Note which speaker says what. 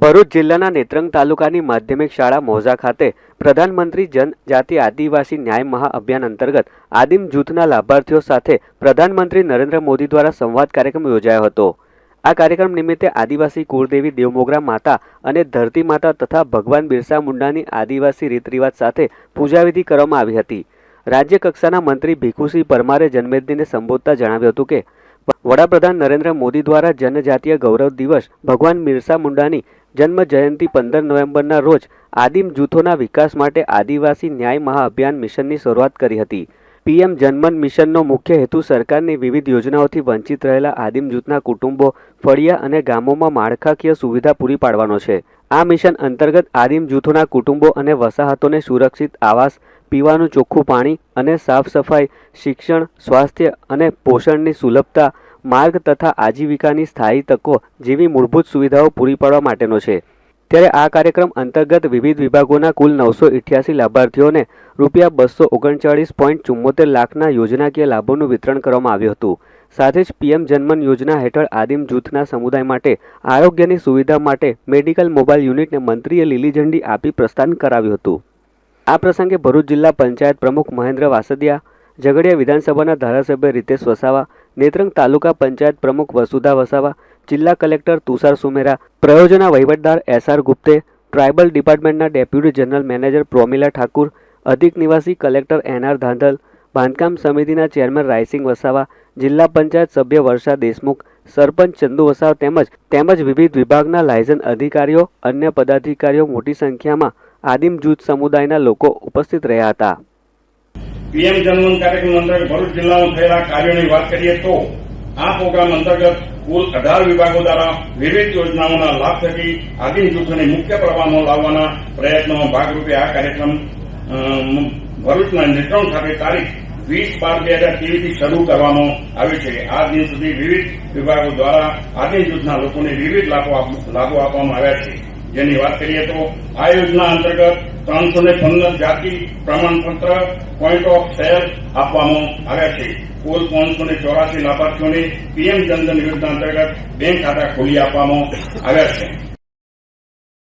Speaker 1: ભરૂચ જિલ્લાના નેત્રંગ તાલુકાની માધ્યમિક શાળા મોઝા ખાતે પ્રધાનમંત્રી જનજાતિ આદિવાસી ન્યાય મહાઅભિયાન અંતર્ગત આદિમ જૂથના લાભાર્થીઓ સાથે પ્રધાનમંત્રી નરેન્દ્ર મોદી દ્વારા સંવાદ કાર્યક્રમ યોજાયો હતો. આ કાર્યક્રમ નિમિત્તે આદિવાસી કુળદેવી દેવમોગરા માતા અને ધરતી માતા તથા ભગવાન બિરસા મુંડાની આદિવાસી રીત રિવાજ સાથે પૂજાવિધિ કરવામાં આવી હતી. રાજ્ય કક્ષાના મંત્રી ભીખુસિંહ પરમારે જન્મેદિને સંબોધતા જણાવ્યું હતું કે, વડાપ્રધાન નરેન્દ્ર મોદી દ્વારા જનજાતીય ગૌરવ દિવસ ભગવાન બિરસા મુંડાની જન્મ જયંતિ પંદર નવેમ્બરના રોજ આદિમ જૂથોના વિકાસ માટે આદિવાસી ન્યાય મહાઅભિયાન મિશનની શરૂઆત કરી હતી. પીએમ જનમન મિશનનો મુખ્ય હેતુ સરકારની વિવિધ યોજનાઓથી વંચિત રહેલા આદિમ જૂથના કુટુંબો, ફળિયા અને ગામોમાં માળખાકીય સુવિધા પૂરી પાડવાનો છે. આ મિશન અંતર્ગત આદિમ જૂથોના કુટુંબો અને વસાહતોને સુરક્ષિત આવાસ, પીવાનું ચોખ્ખું પાણી અને સાફ સફાઈ, શિક્ષણ, સ્વાસ્થ્ય અને પોષણની સુલભતા માર્ગ તથા આજીવિકાની સ્થાયી તકો જેવી મૂળભૂત સુવિધાઓ પૂરી પાડવા માટેનો છે. ત્યારે આ કાર્યક્રમ અંતર્ગત વિવિધ વિભાગોના કુલ નવસો ઇઠ્યાસી લાભાર્થીઓને રૂપિયા બસો ઓગણચાળીસ પોઈન્ટ ચુમ્મોતેર લાખના યોજનાકીય લાભોનું વિતરણ કરવામાં આવ્યું હતું. સાથે જ પીએમ જનમન યોજના હેઠળ આદિમ જૂથના સમુદાય માટે આરોગ્યની સુવિધા માટે મેડિકલ મોબાઈલ યુનિટને મંત્રીએ લીલી ઝંડી આપી પ્રસ્થાન કરાવ્યું હતું. આ પ્રસંગે ભરૂચ જિલ્લા પંચાયત પ્રમુખ મહેન્દ્ર વાસદિયા ઝઘડિયા વિધાનસભાના ધારાસભ્ય રીતેશ વસાવા, નેત્રંગ તાલુકા પંચાયત પ્રમુખ વસુધા વસાવા, જિલ્લા કલેક્ટર તુષાર સુમેરા, પ્રયોજના વહીવટદાર SR Gupte, tribal ડિપાર્ટમેન્ટના deputy general manager Promila Thakur, અધિક નિવાસી કલેક્ટર એનઆર ધાંધલ, બાંધકામ સમિતિના ચેરમેન રાયસિંગ વસાવા, જિલ્લા પંચાયત સભ્ય વર્ષા દેશમુખ, સરપંચ ચંદુ વસાવ તેમજ તેમજ વિવિધ વિભાગના લાયઝન અધિકારીઓ, અન્ય પદાધિકારીઓ મોટી સંખ્યામાં આદિમ જૂથ સમુદાયના લોકો ઉપસ્થિત રહ્યા હતા.
Speaker 2: પીએમ જનમન કાર્યક્રમ અંતર્ગત ભરૂચ જિલ્લામાં થયેલા કાર્યોની વાત કરીએ તો આ પ્રોગ્રામ અંતર્ગત કુલ અઢાર વિભાગો દ્વારા વિવિધ યોજનાઓના લાભ થકી આદિમ જૂથોને મુખ્ય પ્રવાહમાં લાવવાના પ્રયત્નોમાં ભાગરૂપે આ કાર્યક્રમ ભરૂચના નેત્રણ ખાતે તારીખ વીસ બાર બે હજાર તેવીસથી શરૂ કરવામાં આવ્યું છે. આ દિન સુધી વિવિધ વિભાગો દ્વારા આદિમ જૂથના લોકોને વિવિધ લાભો લાભો આપવામાં આવ્યા છે. જેની વાત કરીએ તો આ યોજના અંતર્ગત ત્રણસો ને પંદર જાતિ પ્રમાણપત્ર પોઈન્ટ ઓફ સેલ આપવામાં આવ્યા છે. કુલ ત્રણસો ને ચોરાસી લાભાર્થીઓને પીએમ જનધન યોજના અંતર્ગત બેંક ખાતા ખોલી આપવામાં આવ્યા છે.